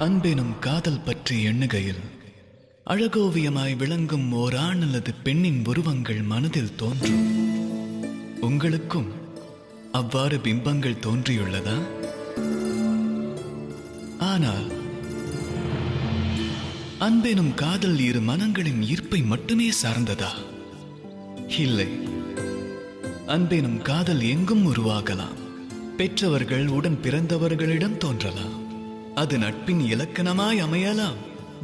அன்பெனும் காதல் பற்றி எண்ணுகையில் அழகோவியமாய் விளங்கும் ஓர் ஆண் அல்லது பெண்ணின் உருவங்கள் மனதில் தோன்றும். உங்களுக்கும் அவ்வாறு பிம்பங்கள் தோன்றியுள்ளதா? ஆனால் அன்பெனும் காதல் இரு மனங்களின் ஈர்ப்பை மட்டுமே சார்ந்ததா? இல்லை. அன்பெனும் காதல் எங்கும் உருவாகலாம். பெற்றவர்கள் உடன் பிறந்தவர்களிடம் தோன்றலாம். அது நட்பின் இலக்கணமாய் அமையலாம்.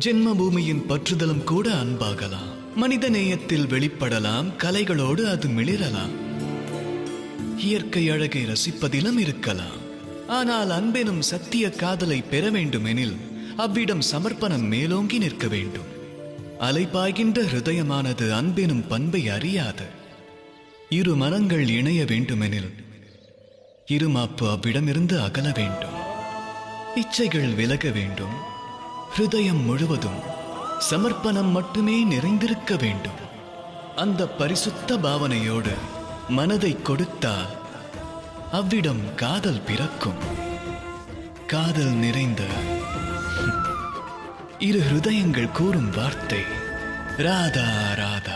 ஜென்ம பூமியின் பற்றுதலும் கூட அன்பாகலாம். மனித நேயத்தில் வெளிப்படலாம் கலைகளோடு அது மிளிரலாம். இயற்கை அழகை ரசிப்பதிலும் இருக்கலாம். ஆனால் அன்பெனும் சத்திய காதலை பெற வேண்டுமெனில் அவ்விடம் சமர்ப்பணம் மேலோங்கி நிற்க வேண்டும். அலைபாய்கின்ற ஹிருதயமானது அன்பெனும் பண்பை அறியாது. இரு மனங்கள் இணைய வேண்டுமெனில் இருமாப்பு அவ்விடமிருந்து அகல வேண்டும். இச்சைகள் விலக வேண்டும். ஹிருதயம் முழுவதும் சமர்ப்பணம் மட்டுமே நிறைந்திருக்க வேண்டும். அந்த பரிசுத்த பாவனையோடு மனதை கொடுத்தால் அவ்விடம் காதல் பிறக்கும். காதல் நிறைந்த இரு ஹிருதயங்கள் கூறும் வார்த்தை. ராதா ராதா.